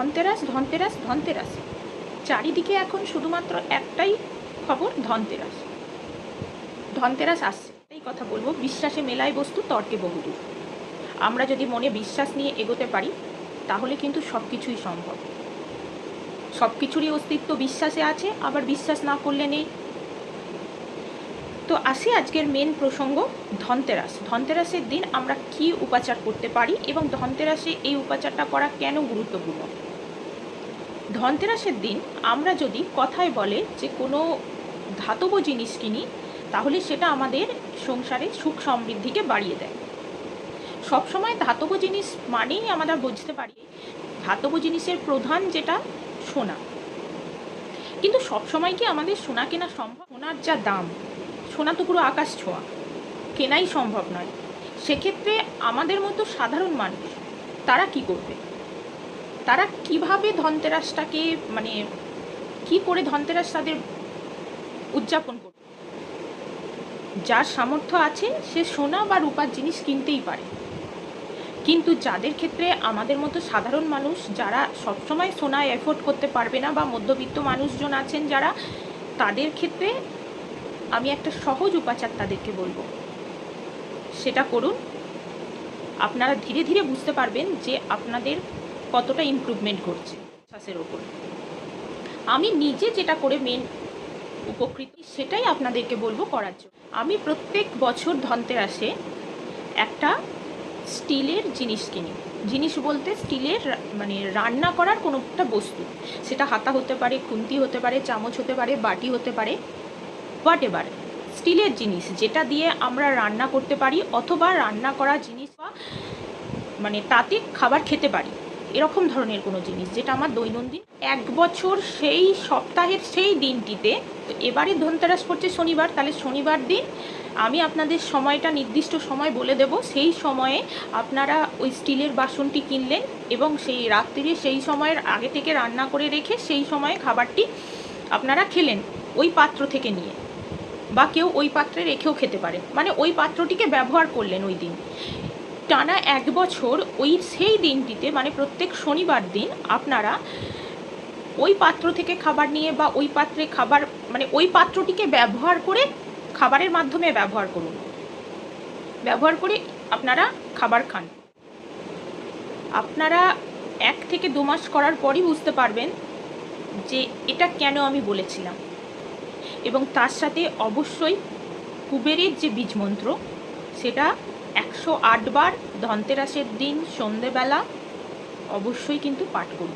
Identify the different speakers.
Speaker 1: ধনতেরাস ধনতেরাস ধনতেরাস। চারিদিকে এখন শুধুমাত্র একটাই খবর, ধনতেরাস। ধনতেরাস আসছে। এই কথা বলব। বিশ্বাসে মেলায় বস্তু, তর্কে বহুদূর। আমরা যদি মনে বিশ্বাস নিয়ে এগোতে পারি, তাহলে কিন্তু সব কিছুই সম্ভব। সব কিছুরই অস্তিত্ব বিশ্বাসে আছে, আবার বিশ্বাস না করলে নেই। তো আসি আজকের মেন প্রসঙ্গ, ধনতেরাস। ধনতেরাসের দিন আমরা কি উপাচার করতে পারি এবং ধনতেরাসে এই উপাচারটা করা কেন গুরুত্বপূর্ণ? ধনতেরাসের দিন আমরা যদি কথায় বলে যে কোনো ধাতব জিনিস কিনি, তাহলে সেটা আমাদের সংসারে সুখ সমৃদ্ধিকে বাড়িয়ে দেয়। সবসময় ধাতব জিনিস মানেই আমরা বুঝতে পারি, ধাতব জিনিসের প্রধান যেটা সোনা। কিন্তু সবসময় কি আমাদের সোনা কেনা সম্ভব? সোনার যা দাম সোনা তো পুরো আকাশ ছোঁয়া। কেনাই সম্ভব নয়। সেক্ষেত্রে আমাদের মতো সাধারণ মানুষ, তারা কি করবে? তারা কীভাবে ধনতেরাসটাকে মানে কি করে ধনতেরাস তাদের উদযাপন করবে? যার সামর্থ্য আছে, সে সোনা বা রূপার জিনিস কিনতেই পারে। কিন্তু যাদের ক্ষেত্রে আমাদের মতো সাধারণ মানুষ, যারা সবসময় সোনা এফোর্ড করতে পারবে না বা মধ্যবিত্ত মানুষজন আছেন যারা, তাদের ক্ষেত্রে আমি একটা সহজ উপাচার তাদেরকে বলব। সেটা করুন। আপনারা ধীরে ধীরে বুঝতে পারবেন যে আপনাদের কতটা ইমপ্রুভমেন্ট ঘটছে শ্বাসের ওপর। আমি নিজে যেটা করে মেন উপকৃত, সেটাই আপনাদেরকে বলব করার জন্য। আমি প্রত্যেক বছর ধনতেরাসে একটা স্টিলের জিনিস কিনি। জিনিস বলতে স্টিলের মানে রান্না করার কোনো একটা বস্তু। সেটা হাতা হতে পারে, খুন্তি হতে পারে, চামচ হতে পারে, বাটি হতে পারে। হোয়াট এভার স্টিলের জিনিস, যেটা দিয়ে আমরা রান্না করতে পারি অথবা রান্না করা জিনিস বা মানে তাতে খাবার খেতে পারি, এরকম ধরনের কোনো জিনিস, যেটা আমার দৈনন্দিন এক বছর সেই সপ্তাহের সেই দিনটিতে এবারে ধনতেরাস পড়ছে শনিবার, তাহলে শনিবার দিন আমি আপনাদের সময়টা, নির্দিষ্ট সময় বলে দেব, সেই সময়ে আপনারা ওই স্টিলের বাসনটি কিনলেন এবং সেই রাত্রিরে সেই সময়ের আগে থেকে রান্না করে রেখে সেই সময়ে খাবারটি আপনারা খেলেন, ওই পাত্র থেকে নিয়ে। বা কেউ ওই পাত্রে রেখেও খেতে পারে। মানে ওই পাত্রটিকে ব্যবহার করলেন ওই দিন। টানা এক বছর ওই সেই দিনটিতে মানে প্রত্যেক শনিবার দিন, আপনারা ওই পাত্র থেকে খাবার নিয়ে বা ওই পাত্রে খাবার মানে ওই পাত্রটিকে ব্যবহার করে খাবারের মাধ্যমে ব্যবহার করুন। ব্যবহার করে আপনারা খাবার খান। আপনারা এক থেকে দু মাস করার পরই বুঝতে পারবেন যে এটা কেন আমি বলেছিলাম। এবং তার সাথে অবশ্যই কুবেরের যে বীজ মন্ত্র, সেটা একশো আটবার ধনতেরাসের দিন, সন্ধেবেলা অবশ্যই কিন্তু পাঠ করুন।